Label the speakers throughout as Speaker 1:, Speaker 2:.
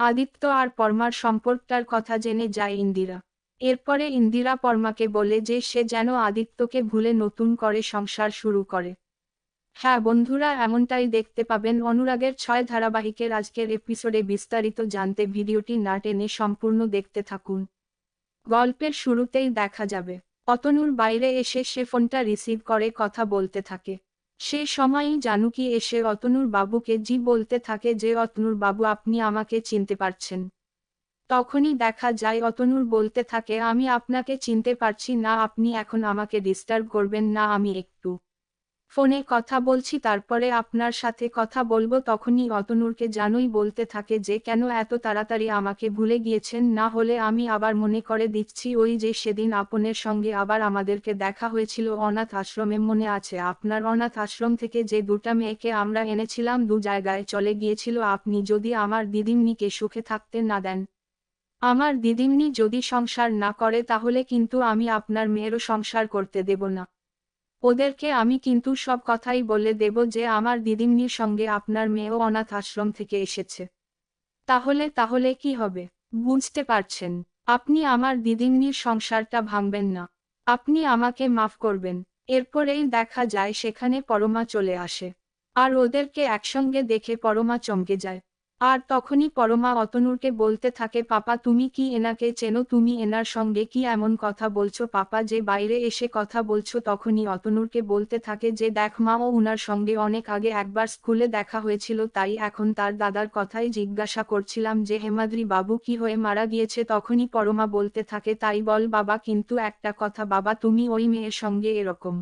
Speaker 1: আদিত্য আর পরমার সম্পর্কটার কথা জেনে যায় ইন্দিরা। এরপরে ইন্দিরা পরমাকে বলে যে সে যেন আদিত্যকে ভুলে নতুন করে সংসার শুরু করে। হ্যাঁ বন্ধুরা, এমনটাই দেখতে পাবেন অনুরাগের ছয় ধারাবাহিকের আজকের এপিসোডে বিস্তারিত জানতে ভিডিওটি না টেনে সম্পূর্ণ দেখতে থাকুন। গল্পের শুরুতেই দেখা যাবে। অতনুর বাইরে এসে সে ফোনটা রিসিভ করে কথা বলতে থাকে। সে সময়ই জানুকি এসে অতনুর বাবুকে জি বলতে থাকে যে, অতনুর বাবু, আপনি আমাকে চিনতে পারছেন। তখনই দেখা যায়, অতনুর বলতে থাকে, আমি আপনাকে চিনতে পারছি না, আপনি এখন আমাকে ডিস্টার্ব করবেন না, আমি একটু ফোনে কথা বলছি, তারপরে আপনার সাথে কথা বলব, তখনই অতনুরকে জানুই বলতে থাকে যে, কেন এত তাড়াতাড়ি আমাকে ভুলে গিয়েছেন? না হলে আমি আবার মনে করে দিচ্ছি, ওই যে সেদিন আপনের সঙ্গে আবার আমাদেরকে দেখা হয়েছিল অনাথ আশ্রমে মনে আছে, আপনার অনাথ আশ্রম থেকে যে দুটা মেয়েকে আমরা এনেছিলাম, দু জায়গায় চলে গিয়েছিল, আপনি যদি আমার দিদিমনিকে সুখে থাকতে না দেন। আমার দিদিমনি যদি সংসার না করে, তাহলে কিন্তু আমি আপনার মেয়েরও সংসার করতে দেব না। ওদেরকে আমি কিন্তু সব কথাই বলে দেব যে আমার দিদিমনির সঙ্গে আপনার মেয়েও অনাথ আশ্রম থেকে এসেছে। তাহলে তাহলে কি হবে? বুঝতে পারছেন। আপনি আমার দিদিমনির সংসারটা ভাঙবেন না। আপনি আমাকে মাফ করবেন। এরপরেই দেখা যায় সেখানে পরমা চলে আসে। আর ওদেরকে একসঙ্গে দেখে পরমা চমকে যায়। আর তখনই পরমা অতনুরকে বলতে থাকে, পাপা, তুমি কি এনাকে চেনো? তুমি এনার সঙ্গে কি এমন কথা বলছো? পাপা, যে বাইরে এসে কথা বলছো, তখনই অতনুরকে বলতে থাকে যে, দেখ মা, ও উনার সঙ্গে অনেক আগে একবার স্কুলে দেখা হয়েছিল, তাই এখন তার দাদার কথাই জিজ্ঞাসা করছিলাম যে, হেমাদ্রি বাবু কি হয়ে মারা গিয়েছে? তখনই পরমা বলতে থাকে, তাই বল বাবা, কিন্তু একটা কথা বাবা, তুমি ওই মেয়ের সঙ্গে এরকম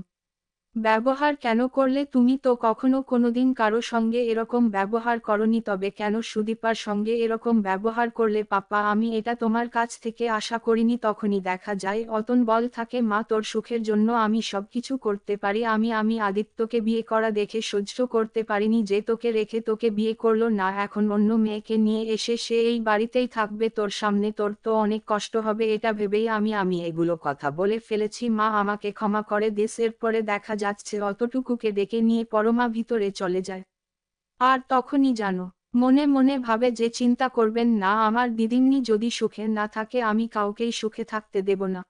Speaker 1: ব্যবহার কেন করলে তুমি তো কখনো কোনোদিন কারও সঙ্গে এরকম ব্যবহার করনি, তবে কেন সুদীপার সঙ্গে এরকম ব্যবহার করলে? পাপা, আমি এটা তোমার কাছ থেকে আশা করিনি, তখনই দেখা যায়, অতন বল থাকে, মা, তোর সুখের জন্য আমি সবকিছু করতে পারি, আমি আমি আদিত্যকে বিয়ে করা দেখে সহ্য করতে পারিনি, যে তোকে রেখে তোকে বিয়ে করল না, এখন অন্য মেয়েকে নিয়ে এসে সে এই বাড়িতেই থাকবে, তোর সামনে তোর তো অনেক কষ্ট হবে, এটা ভেবেই আমি আমি এগুলো কথা বলে ফেলেছি, মা, আমাকে ক্ষমা করে দিস। এরপরে দেখা যাচ্ছে, অতটুকুকে ডেকে নিয়ে পরমা ভিতরে চলে যায়। আর তখনই জানো, মনে মনে ভাবে যে চিন্তা করবেন না, আমার দিদিমনি যদি সুখে না থাকে, আমি কাউকেই সুখে থাকতে দেব না।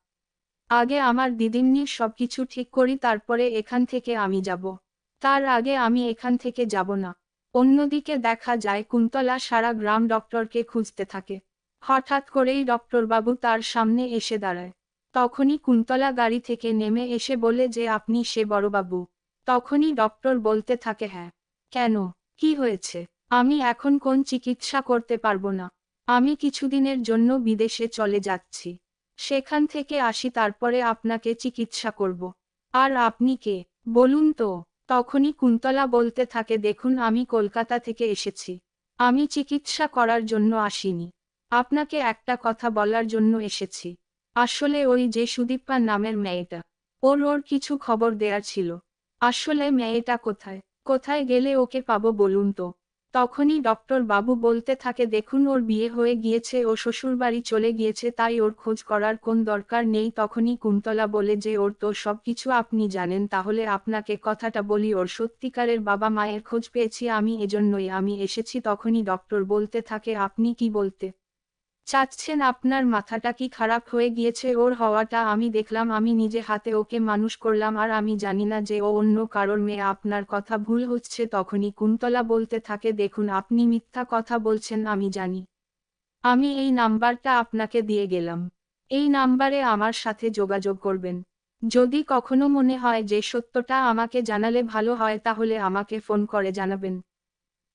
Speaker 1: আগে আমার দিদিমনির সবকিছু ঠিক করি, তারপরে এখান থেকে আমি যাব। তার আগে আমি এখান থেকে যাব না। অন্যদিকে দেখা যায়, কুন্তলা সারা গ্রাম ডক্টরকে খুঁজতে থাকে। হঠাৎ করেই ডক্টরবাবু তার সামনে এসে দাঁড়ায়। তখনই কুন্তলা গাড়ি থেকে নেমে এসে বলে যে আপনি সে বড়বাবু। তখনই ডক্টর বলতে থাকে হ্যাঁ। কেন? কি হয়েছে? আমি এখন কোন চিকিৎসা করতে পারব না। আমি কিছুদিনের জন্য বিদেশে চলে যাচ্ছি। সেখান থেকে আসি, তারপরে আপনাকে চিকিৎসা করব। আর আপনি কে? বলুন তো। তখনই কুন্তলা বলতে থাকে, দেখুন, আমি কলকাতা থেকে এসেছি। আমি চিকিৎসা করার জন্য আসিনি। আপনাকে একটা কথা বলার জন্য এসেছি। আসলে ওই যে সুদীপ্পা নামের মেয়েটা। ওর ওর কিছু খবর দেয়া ছিল। আসলে মেয়েটা কোথায়? কোথায় গেলে ওকে পাবো বলুন তো? তখনই ডক্টর বাবু বলতে থাকে, দেখুন, ওর বিয়ে হয়ে গিয়েছে, ও শ্বশুরবাড়ি চলে গিয়েছে, তাই ওর খোঁজ করার কোন দরকার নেই। তখনই কুন্তলা বলে, যে ওর তো সবকিছু আপনি জানেন, তাহলে আপনাকে কথাটা বলি, ওর সত্যিকারের বাবা মায়ের খোঁজ পেয়েছি আমি, এজন্যই আমি এসেছি। তখনই ডক্টর বলতে থাকে, আপনি কি বলতে চাচ্ছেন আপনার মাথাটা কি খারাপ হয়ে গিয়েছে? ওর হওয়াটা আমি দেখলাম, আমি নিজে হাতে ওকে মানুষ করলাম আর আমি জানি না যে ও অন্য কারোর মেয়ে। আপনার কথা ভুল হচ্ছে, তখনই কুন্তলা বলতে থাকে, দেখুন, আপনি মিথ্যা কথা বলছেন, আমি জানি। আমি এই নাম্বারটা আপনাকে দিয়ে গেলাম। এই নাম্বারে আমার সাথে যোগাযোগ করবেন। যদি কখনো মনে হয় যে সত্যটা আমাকে জানালে ভালো হয়, তাহলে আমাকে ফোন করে জানাবেন।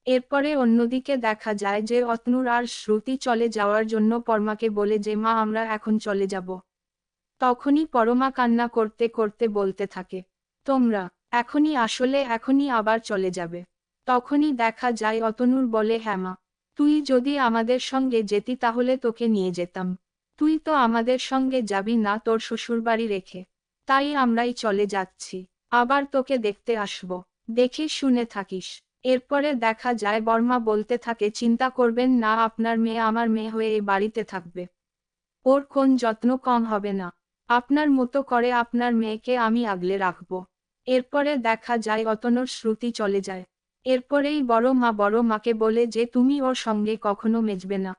Speaker 1: এরপরে অন্যদিকে দেখা যায় যে অতনুর আর শ্রুতি চলে যাওয়ার জন্য পরমাকে বলে যে, মা, আমরা এখন চলে যাব। তখনই পরমা কান্না করতে করতে বলতে থাকে, তোমরা এখনই আসলে এখনই আবার চলে যাবে। তখনই দেখা যায় অতনুর বলে হ্যাঁ মা, তুই যদি আমাদের সঙ্গে যেতি তাহলে তোকে নিয়ে যেতাম। তুই তো আমাদের সঙ্গে যাবি না তোর শ্বশুরবাড়ি রেখে। তাই আমরাই চলে যাচ্ছি। আবার তোকে দেখতে আসব। দেখে শুনে থাকিস। এরপরে দেখা যায় বর্মা বলতে থাকে, চিন্তা করবেন না, আপনার মেয়ে আমার মেয়ে হয়ে এই বাড়িতে থাকবে। ওর কোন যত্ন কম হবে না। আপনার মতো করে আপনার মেয়েকে আমি আগলে রাখব। এরপরে দেখা যায় অতনর শ্রুতি চলে যায়। এরপরেই বড় মা বড় মাকে বলে যে, তুমি ওর সঙ্গে কখনো মেজবে না।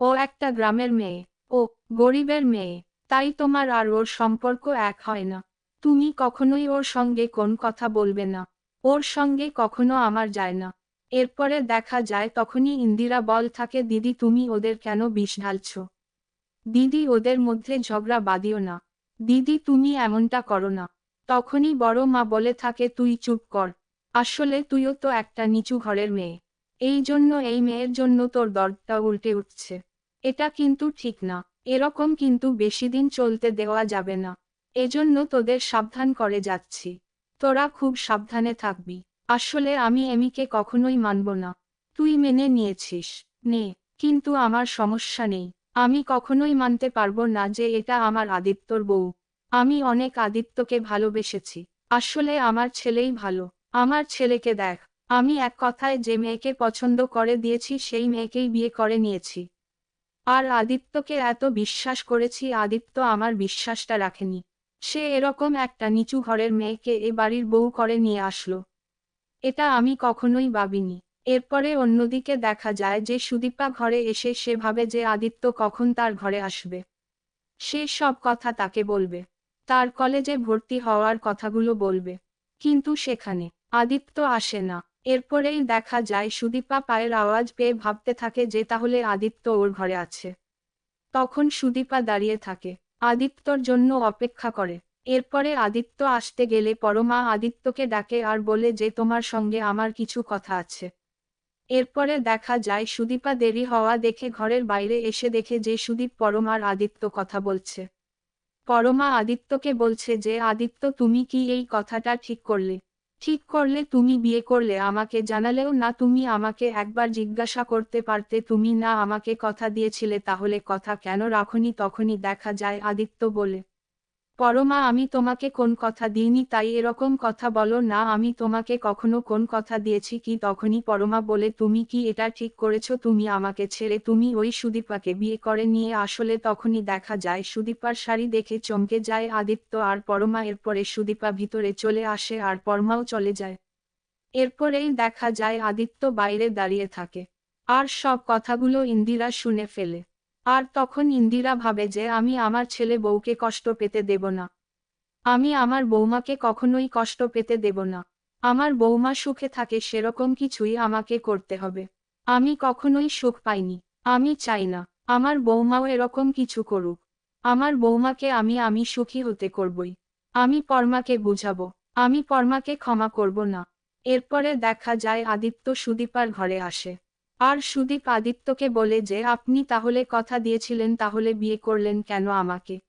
Speaker 1: ও একটা গ্রামের মেয়ে। ও গরিবের মেয়ে। তাই তোমার আর ওর সম্পর্ক এক হয় না। তুমি কখনোই ওর সঙ্গে কোন কথা বলবে না। ওর সঙ্গে কখনো আমার যায় না। এরপরে দেখা যায় তখনই ইন্দিরা বল থাকে, দিদি, তুমি ওদের কেন বিষ ঢালছ? দিদি, ওদের মধ্যে ঝগড়া বাদিও না। দিদি, তুমি এমনটা করো না। তখনই বড় মা বলে থাকে, তুই চুপ কর। আসলে তুইও তো একটা নিচু ঘরের মেয়ে। এই জন্য, এই মেয়ের জন্য তোর দরদটা উল্টে উঠছে। এটা কিন্তু ঠিক না। এরকম কিন্তু বেশি দিন চলতে দেওয়া যাবে না। এজন্য তোদের সাবধান করে যাচ্ছি। তোরা খুব সাবধানে থাকবি। আসলে আমি এমিকে কখনোই মানব না। তুই মেনে নিয়েছিস। নে, কিন্তু আমার সমস্যা নেই। আমি কখনোই মানতে পারব না যে এটা আমার আদিত্যর বউ। আমি অনেক আদিত্যকে ভালোবেসেছি। আসলে আমার ছেলেই ভালো। আমার ছেলেকে দেখ। আমি এক কথায় যে মেয়েকে পছন্দ করে দিয়েছি সেই মেয়েকেই বিয়ে করে নিয়েছি। আর আদিত্যকে এত বিশ্বাস করেছি আদিত্য আমার বিশ্বাসটা রাখেনি। সে এরকম একটা নিচু ঘরের মেয়েকে এ বাড়ির বউ করে নিয়ে আসলো। এটা আমি কখনোই ভাবিনি। এরপরে অন্যদিকে দেখা যায় যে সুদীপা ঘরে এসে সে ভাবে যে আদিত্য কখন তার ঘরে আসবে। সে সব কথা তাকে বলবে। তার কলেজে ভর্তি হওয়ার কথাগুলো বলবে। কিন্তু সেখানে আদিত্য আসে না। এরপরেই দেখা যায় সুদীপা পায়ের আওয়াজ পেয়ে ভাবতে থাকে যে তাহলে আদিত্য ওর ঘরে আছে। তখন সুদীপা দাঁড়িয়ে থাকে। আদিত্যর জন্য অপেক্ষা করে। এরপরে আদিত্য আসতে গেলে পরমা আদিত্যকে ডাকে আর বলে যে তোমার সঙ্গে আমার কিছু কথা আছে। এরপরে দেখা যায় সুদীপা দেরি হওয়া দেখে ঘরের বাইরে এসে দেখে যে সুদীপ পরমার আদিত্য কথা বলছে। পরমা আদিত্যকে বলছে যে, আদিত্য, তুমি কি এই কথাটা ঠিক করলে? ঠিক করলে তুমি বিয়ে করলে আমাকে জানালেও না, তুমি আমাকে একবার জিজ্ঞাসা করতে পারতে তুমি না আমাকে কথা দিয়েছিলে, তাহলে কথা কেন রাখনি? তখনই দেখা যায় আদিত্য বলে পরমা আমি তোমাকে কোন কথা দিইনি, তাই এরকম কথা বলো না, আমি তোমাকে কখনো কোন কথা দিয়েছি কি তখনই পরমা বলে, তুমি কি এটা ঠিক করেছ, তুমি আমাকে ছেড়ে, তুমি ওই সুদীপাকে বিয়ে করে নিয়ে আসলে তখনই দেখা যায়, সুদীপার শাড়ি দেখে চমকে যায় আদিত্য আর পরমা এরপরে সুদীপা ভিতরে চলে আসে আর পরমাও চলে যায়। এরপরেই দেখা যায় আদিত্য বাইরে দাঁড়িয়ে থাকে। আর সব কথাগুলো ইন্দিরা শুনে ফেলে। আর তখন ইন্দিরা ভাবে যে আমি আমার ছেলে বউকে কষ্ট পেতে দেব না। আমি আমার বৌমাকে কখনোই কষ্ট পেতে দেব না। আমার বৌমা সুখে থাকে সেরকম কিছুই আমাকে করতে হবে। আমি কখনোই সুখ পাইনি। আমি চাই না। আমার বৌমাও এরকম কিছু করুক। আমার বৌমাকে আমি আমি সুখী হতে করবই। আমি পরমাকে বুঝাবো। আমি পরমাকে ক্ষমা করব না। এরপরে দেখা যায় আদিত্য সুদীপার ঘরে আসে। আর সুদীপ আদিত্যকে বলে যে, আপনি তাহলে কথা দিয়েছিলেন, তাহলে বিয়ে করলেন কেন আমাকে?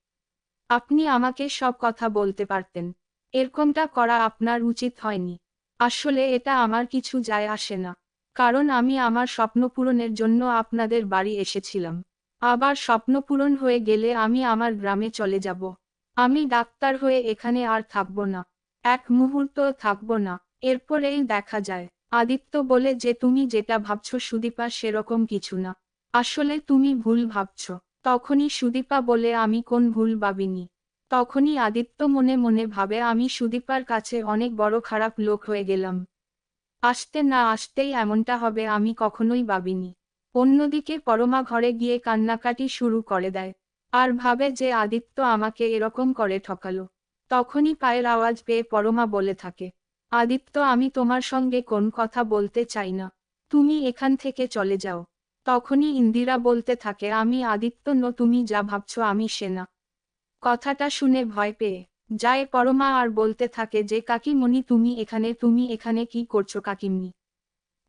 Speaker 1: আপনি আমাকে সব কথা বলতে পারতেন। এরকমটা করা আপনার উচিত হয়নি। আসলে এটা আমার কিছু যায় আসে না। কারণ আমি আমার স্বপ্ন পূরণের জন্য আপনাদের বাড়ি এসেছিলাম। আবার স্বপ্ন পূরণ হয়ে গেলে আমি আমার গ্রামে চলে যাব। আমি ডাক্তার হয়ে এখানে আর থাকব না। এক মুহূর্ত থাকব না। এরপরেই দেখা যায়। আদিত্য বলে যে তুমি যেটা ভাবছ সুদীপা সেরকম কিছু না। আসলে তুমি ভুল ভাবছ। তখনই সুদীপা বলে, আমি কোন ভুল ভাবিনি? তখনই আদিত্য মনে মনে ভাবে, আমি সুদীপার কাছে অনেক বড় খারাপ লোক হয়ে গেলাম। আসতে না আসতেই এমনটা হবে, আমি কখনোই ভাবিনি। অন্যদিকে পরমা ঘরে গিয়ে কান্নাকাটি শুরু করে দেয়। আর ভাবে যে আদিত্য আমাকে এরকম করে ঠকালো। তখনই পায়ের আওয়াজ পেয়ে পরমা বলে থাকে আদিত্য, আমি তোমার সঙ্গে কোন কথা বলতে চাই না। তুমি এখান থেকে চলে যাও। তখনই ইন্দিরা বলতে থাকে, আমি আদিত্য ন, তুমি যা ভাবছ আমি সেনা কথাটা শুনে ভয় পেয়ে যায় পরমা আর বলতে থাকে, যে কাকিমণি, তুমি এখানে তুমি এখানে কি করছ কাকিমনি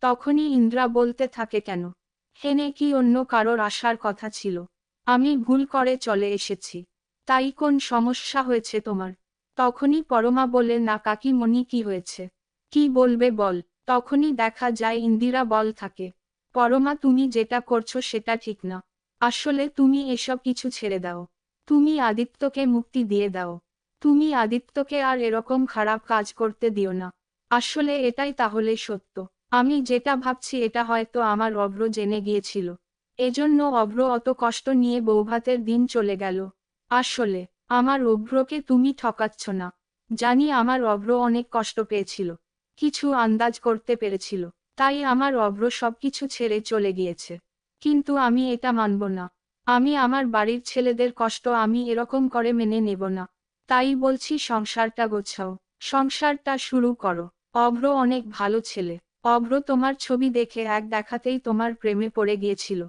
Speaker 1: তখনই ইন্দ্রা বলতে থাকে, কেন? হেনে কি অন্য কারোর আসার কথা ছিল? আমি ভুল করে চলে এসেছি। তাই কোন সমস্যা হয়েছে তোমার? তখনই পরমা বলে না কাকিমণি কি হয়েছে? কি বলবে বল। তখনই দেখা যায় ইন্দিরা বল থাকে। পরমা, তুমি যেটা করছ সেটা ঠিক না। আসলে তুমি এসব কিছু ছেড়ে দাও। তুমি আদিত্যকে মুক্তি দিয়ে দাও। তুমি আদিত্যকে আর এরকম খারাপ কাজ করতে দিও না। আসলে এটাই তাহলে সত্য। আমি যেটা ভাবছি এটা হয়তো আমার অভ্র জেনে গিয়েছিল। এজন্য অভ্র অত কষ্ট নিয়ে বৌভাতের দিন চলে গেল। আসলে আমার অভ্রকে তুমি ঠকাচ্ছ না। জানি আমার অভ্র অনেক কষ্ট পেয়েছিল। কিছু আন্দাজ করতে পেরেছিল। তাই আমার অভ্র সবকিছু ছেড়ে চলে গিয়েছে। কিন্তু আমি এটা মানব না। আমি আমার বাড়ির ছেলেদের কষ্ট আমি এরকম করে মেনে নেব না। তাই বলছি সংসারটা গোছাও। সংসারটা শুরু করো। অভ্র অনেক ভালো ছেলে। অভ্র তোমার ছবি দেখে এক দেখাতেই তোমার প্রেমে পড়ে গিয়েছিল।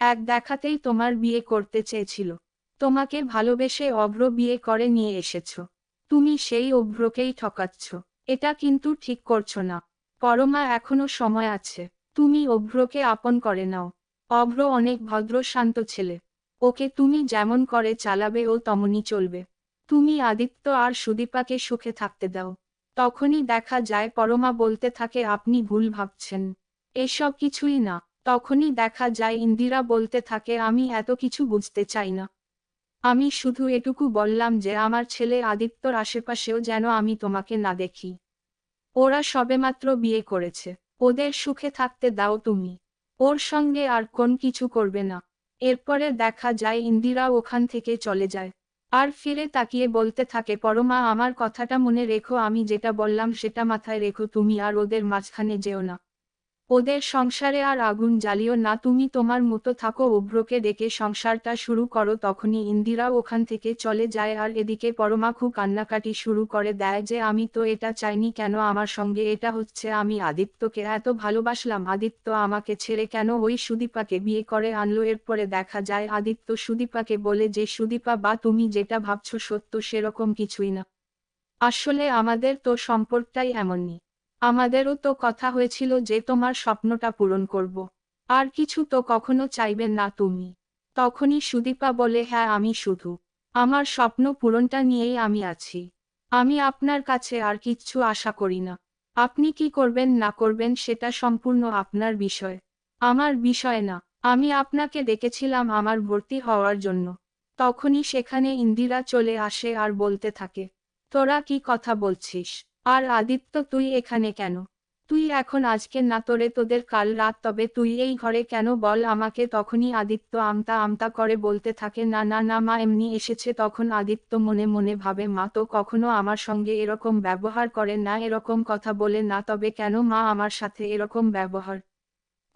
Speaker 1: এক দেখাতেই তোমার বিয়ে করতে চেয়েছিল। তোমাকে ভালোবেসে অভ্র বিয়ে করে নিয়ে এসেছ। তুমি সেই অভ্রকেই ঠকাচ্ছ। এটা কিন্তু ঠিক করছ না। পরমা, এখনও সময় আছে। তুমি অভ্রকে আপন করে নাও। অভ্র অনেক ভদ্র, শান্ত ছেলে। ওকে তুমি যেমন করে চালাবে, ও তেমনই চলবে। তুমি আদিত্য আর সুদীপাকে সুখে থাকতে দাও। তখনই দেখা যায় পরমা বলতে থাকে, আপনি ভুল ভাবছেন। এসব কিছুই না। তখনই দেখা যায় ইন্দিরা বলতে থাকে, আমি এত কিছু বুঝতে চাই না। আমি শুধু এটুকু বললাম যে আমার ছেলে আদিত্যর আশেপাশেও যেন আমি তোমাকে না দেখি। ওরা সবেমাত্র বিয়ে করেছে। ওদের সুখে থাকতে দাও তুমি। ওর সঙ্গে আর কোন কিছু করবে না। এরপরে দেখা যায় ইন্দিরা ওখান থেকে চলে যায়। আর ফিরে তাকিয়ে বলতে থাকে, পরমা, আমার কথাটা মনে রেখো, আমি যেটা বললাম সেটা মাথায় রেখো, তুমি আর ওদের মাঝখানে যেও না। ওদের সংসারে আর আগুন জ্বালিও না, তুমি তোমার মতো থাকো উভ্রকে ডেকে সংসারটা শুরু করো, তখনই ইন্দিরা ওখান থেকে চলে যায় আর এদিকে পরমা খুব কান্নাকাটি শুরু করে দেয় যে, আমি তো এটা চাইনি কেন? আমার সঙ্গে এটা হচ্ছে, আমি আদিত্যকে এত ভালোবাসলাম, আদিত্য আমাকে ছেড়ে কেন ওই সুদীপাকে বিয়ে করে আনলো? এরপরে দেখা যায়, আদিত্য সুদীপাকে বলে যে, সুদীপা, বা তুমি যেটা ভাবছ সত্য সেরকম কিছুই না। আসলে আমাদের তো সম্পর্কটাই এমনই। আমাদেরও তো কথা হয়েছিল যে তোমার স্বপ্নটা পূরণ করব। আর কিছু তো কখনো চাইবেন না তুমি। তখনই সুদীপা বলে হ্যাঁ আমি শুধু। আমার স্বপ্ন পূরণটা নিয়েই আমি আছি। আমি আপনার কাছে আর কিচ্ছু আশা করি না। আপনি কি করবেন, না করবেন, সেটা সম্পূর্ণ আপনার বিষয়। আমার বিষয় না। আমি আপনাকে ডেকেছিলাম আমার ভর্তি হওয়ার জন্য। তখনই সেখানে ইন্দিরা চলে আসে আর বলতে থাকে, তোরা কি কথা বলছিস? আর আদিত্য, তুই এখানে কেন? তুই এখন আজকে না তোরে তোদের কাল রাত, তবে তুই এই ঘরে কেন বল আমাকে? তখনই আদিত্য আমতা আমতা করে বলতে থাকে, না না না, মা, এমনি এসেছে। তখন আদিত্য মনে মনে ভাবে, মা তো কখনো আমার সঙ্গে এরকম ব্যবহার করে না, এরকম কথা বলে না, তবে কেন মা আমার সাথে এরকম ব্যবহার?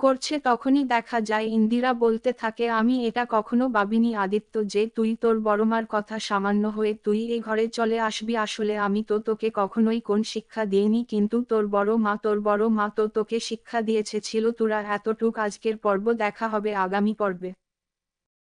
Speaker 1: করছে তখনই দেখা যায় ইন্দিরা বলতে থাকে, আমি এটা কখনো ভাবিনি আদিত্য যে তুই তোর বড়মার কথা সামান্য হয়ে তুই এ ঘরে চলে আসবি। আসলে আমি তো তোকে কখনোই কোন শিক্ষা দিইনি, কিন্তু তোর বড় মা, তোর বড় মা তো তোকে শিক্ষা দিয়েছে। ছিল তোরা এতটুক আজকের পর্ব, দেখা হবে আগামী পর্বে।